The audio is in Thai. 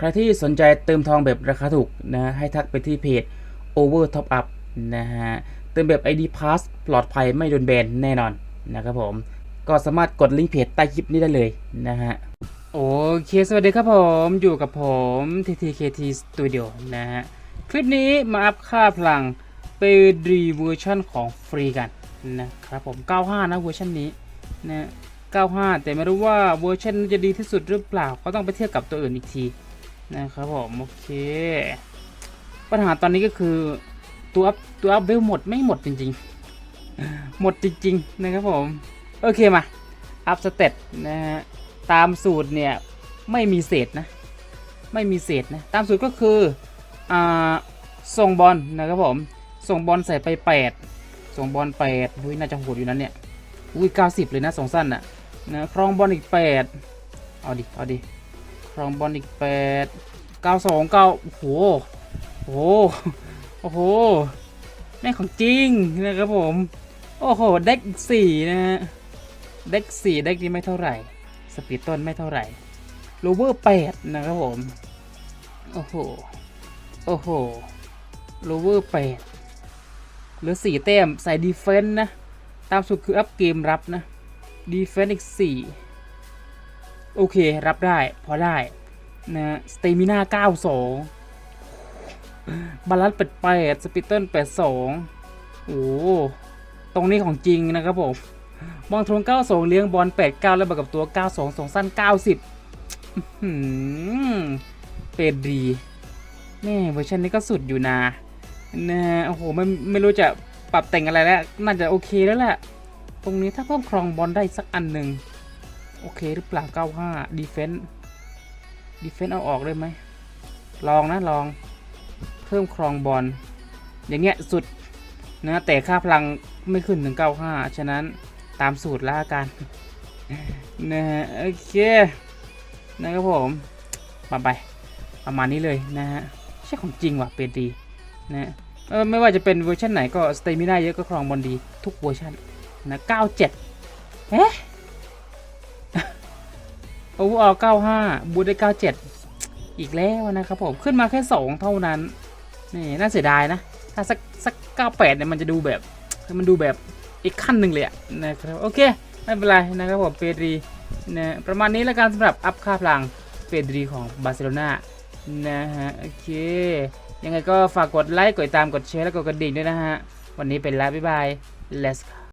ใครที่สนใจเติมทองแบบราคาถูกนะให้ทักไปที่เพจ Over Top Up นะฮะเติมแบบ ID Pass ปลอดภัยไม่โดนแบนแน่นอนนะครับผม ก็สามารถกดลิงก์เพจใต้คลิปนี้ได้เลยนะฮะโอเค สวัสดีครับผมอยู่กับผม TTKT Studio นะฮะ คลิปนี้มาอัพค่าพลังเปรีเวอร์ชันของฟรีกันนะครับผม 95 นะเวอร์ชันนี้นะ95 แต่ไม่รู้ว่าเวอร์ชันจะดีที่สุดหรือเปล่า ก็ต้องไปเทียบกับตัวอื่นอีกที นะครับผมโอเค ปัญหาตอนนี้ก็คือตัวอัพตัวอัพเวลหมดไม่หมดจริงๆ หมดจริงๆนะครับผม โอเคมา อัพสเตตนะฮะตามสูตรเนี่ย ไม่มีเศษนะ ไม่มีเศษนะ ตามสูตรก็คือ อ่า ส่งบอลนะครับผม ส่งบอลใส่ไป 8 ส่งบอล8อุ้ยน่าจะโหดอยู่นั้นเนี่ย อุ้ย 90 เลยนะส่งสั้นอะนะครองบอลอีก 8 เอาดิ เอาดิ รองบอลอีก8 92 9โอ้โหโอ้โหโอ้โหแม่ของจริงนะครับผม โอ้โห เด็กสี่นะฮะ เด็กสี่เด็กนี้ไม่เท่าไหร่ สปีดต้นไม่เท่าไหร่โลเวอร์แปดนะครับผม โอ้โห โอ้โหโลเวอร์แปดหลือสี่แต้มใส่ดีเฟนต์นะ ตามสุดคืออัพเกมรับนะ ดีเฟนต์อีกสี่ โอเค รับได้ พอได้นะสเตมิน่าเก้าสองบาลานซ์เป็ดแปดสปิตเติลแปดสองโอ้ตรงนี้ของจริงนะครับผมมองทง92เลี้ยงบอล8 9แล้วบวกกับตัว92ส่งสั้น90อื้อหือเป็นดีแม่เวอร์ชันนี้ก็สุดอยู่นะนะโอ้โหไม่ไม่รู้จะปรับแต่งอะไรแล้ว น่าจะโอเคแล้วแหละ ตรงนี้ถ้าเพิ่มครองบอลได้สักอันหนึ่ง โอเคหรือเปล่า 95ดีเฟน s ์ดีเฟน s ์เอาออกได้ไหม ลองนะลอง เพิ่มครองบอล อย่างเงี้ยสุดนะ แต่ค่าพลังไม่ขึ้นถึง 95 ฉะนั้นตามสูตรละกันนะฮะโอเคนะครับผมมาไปประมาณนี้เลยนะฮะใช่ของจริงว่ะเป็นดีนะไม่ว่าจะเป็นเวอร์ชันไหนก็สเตมิน่าเยอะก็ครองบอลดีทุกเวอร์ชันนะ 97 เอ๊ะ โอเวอร์ออ95 บูทได้ 97 อีกแล้วนะครับผมขึ้นมาแค่ 2 เท่านั้น นี่น่าเสียดายนะ ถ้าสักสัก 98 เนี่ยมันจะดูแบบ มันดูแบบอีกขั้นหนึ่งเลยอะนะครับ โอเค ไม่เป็นไรนะครับผมเปดรีนะประมาณนี้แล้วกันสำหรับอัพค่าพลังเปดรีของบาร์เซโลนานะฮะ โอเค ยังไงก็ฝากกดไลค์ กดติดตาม กดแชร์ แล้วกดกระดิ่งด้วยนะฮะ วันนี้เป็นแล้ว บ๊ายบาย let's go